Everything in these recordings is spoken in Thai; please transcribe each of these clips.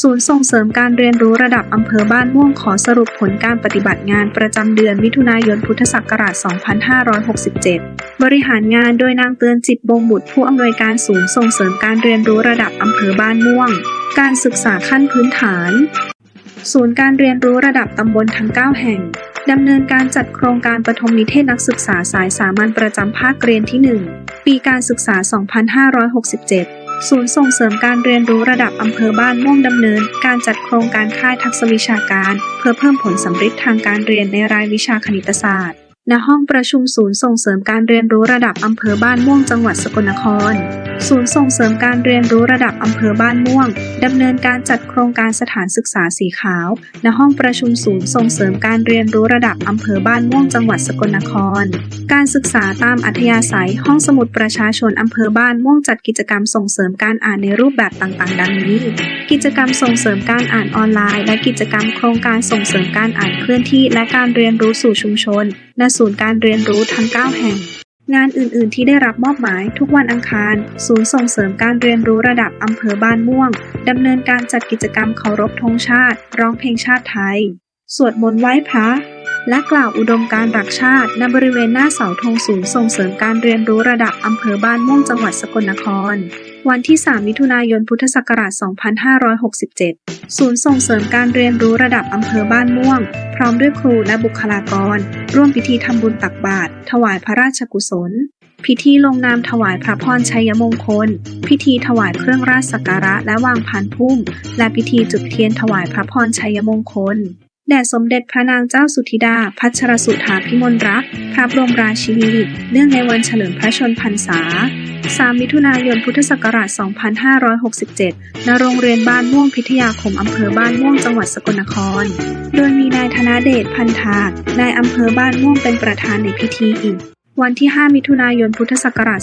ศูนย์ส่งเสริมการเรียนรู้ระดับอำเภอบ้านม่วงขอสรุปผลการปฏิบัติงานประจำเดือนมิถุนายนพุทธศักราช 2567 บริหารงานโดยนางเตือนจิตบงบุตรผู้อำนวยการศูนย์ส่งเสริมการเรียนรู้ระดับอำเภอบ้านม่วง การศึกษาขั้นพื้นฐาน ศูนย์การเรียนรู้ระดับตำบลทั้ง 9 แห่งดำเนินการจัดโครงการปฐมนิเทศนักศึกษาสายสามัญประจำภาคเรียนที่ 1 ปีการศึกษา 2567 ศูนย์ส่งเสริมการเรียนรู้ระดับอำเภอบ้านม่วงดำเนิน การจัดโครงการค่ายทักษะวิชาการ เพื่อเพิ่มผลสำฤทธิ์ทางการเรียนในรายวิชาคณิตศาสตร์ ณห้องประชุมศูนย์ส่งเสริมการเรียนรู้ระดับอำเภอบ้านม่วงจังหวัดสกลนคร ศูนย์ส่งเสริมการเรียนรู้ระดับอำเภอบ้านม่วงดำเนินการจัดโครงการสถานศึกษาสีขาว ณห้องประชุมศูนย์ส่งเสริมการเรียนรู้ระดับอำเภอบ้านม่วงจังหวัดสกลนคร การศึกษาตามอัธยาศัยห้องสมุดประชาชนอำเภอบ้านม่วงจัดกิจกรรมส่งเสริมการอ่านในรูปแบบต่างๆ ดังนี้ กิจกรรมส่งเสริมการอ่านออนไลน์ และกิจกรรมโครงการส่งเสริมการอ่านเคลื่อนที่ และการเรียนรู้สู่ชุมชนณศูนย์การเรียนรู้ทั้ง 9 แห่ง งานอื่น ๆ ที่ได้รับมอบหมายทุกวันอังคาร ศูนย์ส่งเสริมการเรียนรู้ระดับอำเภอบ้านม่วง ดำเนินการจัดกิจกรรมเคารพธงชาติ ร้องเพลงชาติไทย สวดมนต์ไหว้พระและกล่าวอุดมการรักชาติณบริเวณหน้าเสาธงศูนย์ส่งเสริมการเรียนรู้ระดับอำเภอบ้านม่วงจังหวัดสกลนคร วันที่ 3 มิถุนายน พุทธศักราช 2567 ศูนย์ส่งเสริมการเรียนรู้ระดับอำเภอบ้านม่วง พร้อมด้วยครูและบุคลากร ร่วมพิธีทำบุญตักบาตรถวายพระราชกุศล พิธีลงนามถวายพระพรชัยมงคล พิธีถวายเครื่องราชสักการะและวางพานพุ่ม และพิธีจุดเทียนถวายพระพรชัยมงคล แด่สมเด็จพระนางเจ้าสุธิดา พัชรสุธาพิมลรักษ์พระบรมราชินีเนื่องในวันเฉลิมพระชนพรรษา 3 มิถุนายน พุทธศักราช 2567 ณ โรงเรียนบ้านม่วงพิทยาคม อำเภอบ้านม่วง จังหวัดสกลนคร โดยมีนายธนเดชพันธานายอำเภอบ้านม่วงเป็นประธานในพิธีอีก วันที่ 5 มิถุนายน พุทธศักราช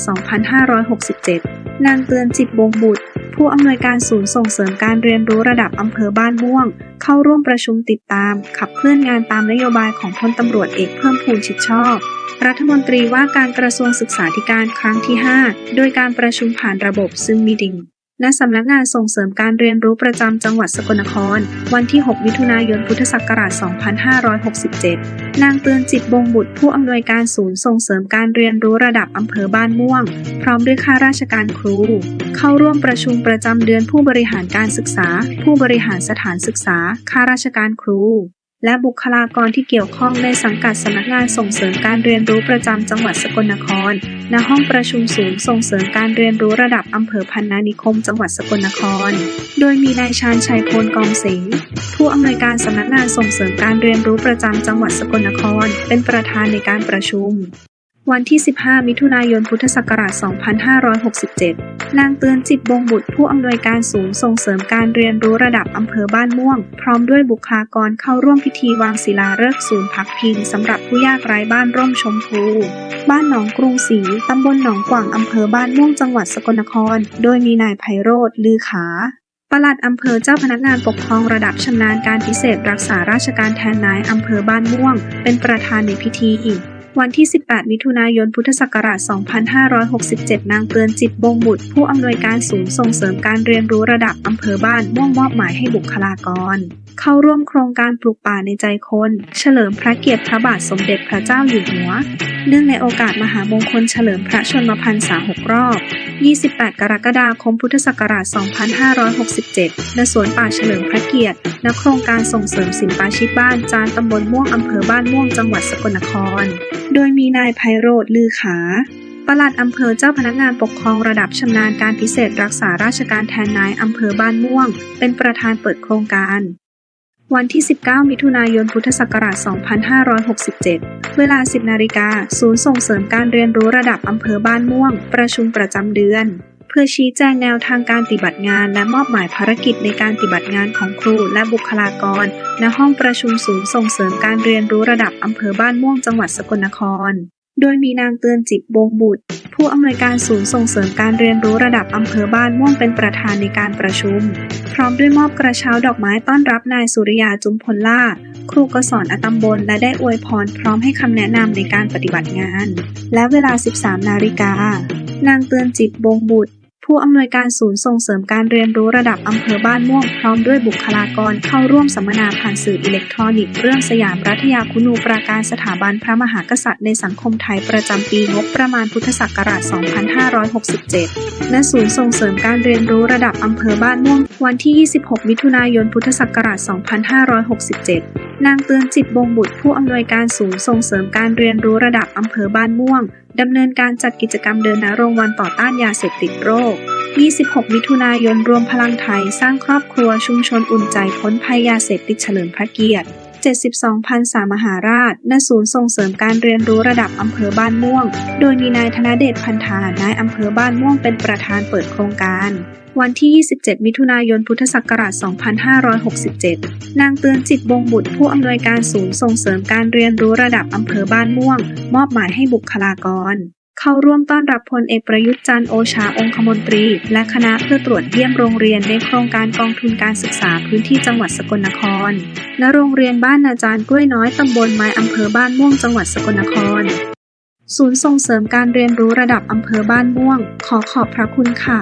2567 นางเตือนจิตบงบุตร ผู้อำนวยการศูนย์ส่งเสริมการเรียนรู้ระดับอำเภอบ้านม่วง เข้าร่วมประชุมติดตาม ขับเคลื่อนงานตามนโยบายของพลตำรวจเอกเพิ่มพูนชิดชอบ รัฐมนตรีว่าการกระทรวงศึกษาธิการครั้งที่ 5 โดยการประชุมผ่านระบบซึ่งมีดิ่ง ณสำนักงานส่งเสริมการเรียนรู้ประจำจังหวัดสกลนคร วันที่ 6 มิถุนายน พุทธศักราช 2567 นางเตือนจิตบงบุตรผู้อำนวยการศูนย์ส่งเสริมการเรียนรู้ระดับอำเภอบ้านม่วง พร้อมด้วยข้าราชการครู เข้าร่วมประชุมประจำเดือนผู้บริหารการศึกษา ผู้บริหารสถานศึกษาข้าราชการครู และบุคลากรที่เกี่ยวข้องในสังกัดสำนักงานส่งเสริมการเรียนรู้ประจำจังหวัดสกลนคร ณ ห้องประชุมศูนย์ส่งเสริมการเรียนรู้ระดับอำเภอพันนานิคม จังหวัดสกลนคร โดยมีนายชาญชัยพลกองสิงห์ผู้อำนวยการสำนักงานส่งเสริมการเรียนรู้ประจำจังหวัดสกลนคร เป็นประธานในการประชุม วันที่ 15 มิถุนายน พุทธศักราช 2567 นางเตือนจิตบงบุตรผู้อำนวยการศูนย์ส่งเสริมการเรียนรู้ระดับอำเภอบ้านม่วง พร้อมด้วยบุคลากรเข้าร่วมพิธีวางศิลาฤกษ์ศูนย์พักพิงสำหรับผู้ยากไร้บ้านร่มชมพู บ้านหนองกรุงศรีตำบลหนองกว่างอำเภอบ้านม่วงจังหวัดสกลนคร โดยมีนายไพโรธลือขาปลัดอำเภอเจ้าพนักงานปกครองระดับชำนาญการพิเศษรักษาราชการแทนนายอำเภอบ้านม่วง เป็นประธานในพิธีอีก วันที่ 18 มิถุนายน พุทธศักราช 2567 นางเตือนจิตบงบุตร ผู้อำนวยการศูนย์ส่งเสริมการเรียนรู้ระดับอำเภอบ้าน ม่วงมอบหมายให้บุคลากรเข้าร่วมโครงการปลูกป่าในใจคน เฉลิมพระเกียรติพระบาทสมเด็จพระเจ้าอยู่หัว เนื่องในโอกาสมหามงคลเฉลิมพระชนมพรรษา6รอบ 28 กรกฎาคมพุทธศักราช 2567ณสวนป่าเฉลิมพระเกียรติ ณ โครงการส่งเสริมศิลปาชีพบ้านจานตำบลม่วงอำเภอบ้านม่วงจังหวัดสกลนคร โดยมีนายไพโรธลือขาปลัดอำเภอเจ้าพนักงานปกครองระดับชำนาญการพิเศษรักษาราชการแทนนายอำเภอบ้านม่วง เป็นประธานเปิดโครงการ วันที่ 19 มิถุนายน พุทธศักราช 2567 เวลา 10 นาฬิกา ศูนย์ส่งเสริมการเรียนรู้ระดับอำเภอบ้านม่วง ประชุมประจำเดือน เพื่อชี้แจงแนวทางการปฏิบัติงาน และมอบหมายภารกิจในการปฏิบัติงานของครูและบุคลากร ณ ห้องประชุมศูนย์ส่งเสริมการเรียนรู้ระดับอำเภอบ้านม่วง จังหวัดสกลนคร โดยมีนางเตือนจิตบงบุตร ผู้อำนวยการศูนย์ส่งเสริมการเรียนรู้ระดับอำเภอบ้านม่วงเป็นประธานในการประชุม พร้อมด้วยมอบกระเช้าดอกไม้ต้อนรับนายสุริยาจุมพลล่า ครูกศรอตำบลและได้อวยพร พร้อมให้คำแนะนำในการปฏิบัติงาน และเวลา 13 นาฬิกานางเตือนจิตบงบุตร ผู้อำนวยการศูนย์ส่งเสริมการเรียนรู้ระดับอำเภอบ้านม่วง พร้อมด้วยบุคลากรเข้าร่วมสัมมนาผ่านสื่ออิเล็กทรอนิกส์เรื่องสยามรัฐยาคุณูปราการสถาบันพระมหากษัตริย์ในสังคมไทยประจำปีงบประมาณพุทธศักราช 2567 ณ ศูนย์ส่งเสริมการเรียนรู้ระดับอำเภอบ้านม่วง วันที่ 26 มิถุนายน พุทธศักราช 2567 นางเตือนจิตบงบุตรผู้อำนวยการศูนย์ส่งเสริมการเรียนรู้ระดับอำเภอบ้านม่วง ดำเนินการจัดกิจกรรมเดินนรงวันต่อต้านยาเสพติดโรค 26 มิถุนายนรวมพลังไทย สร้างครอบครัวชุมชนอุ่นใจพ้นภัยยาเสพติดเฉลิมพระเกียรติ 72พันษามหาราช ณ ศูนย์ส่งเสริมการเรียนรู้ระดับอำเภอบ้านม่วง โดยมีนายธนเดชพันธานายอำเภอบ้านม่วงเป็นประธานเปิดโครงการ วันที่ 27 มิถุนายน พุทธศักราช 2567 นางเตือนจิตบงบุตรผู้อำนวยการศูนย์ส่งเสริมการเรียนรู้ระดับอำเภอบ้านม่วง มอบหมายให้บุคลากร เข้าร่วมต้อนรับพลเอกประยุทธ์จันทร์โอชาองคมนตรี และคณะเพื่อตรวจเยี่ยมโรงเรียนในโครงการกองทุนการศึกษาพื้นที่จังหวัดสกลนคร ณ โรงเรียนบ้านนาจารย์กล้วยน้อยตำบลไม้อำเภอบ้านม่วงจังหวัดสกลนคร ศูนย์ส่งเสริมการเรียนรู้ระดับอำเภอบ้านม่วง ขอขอบพระคุณค่ะ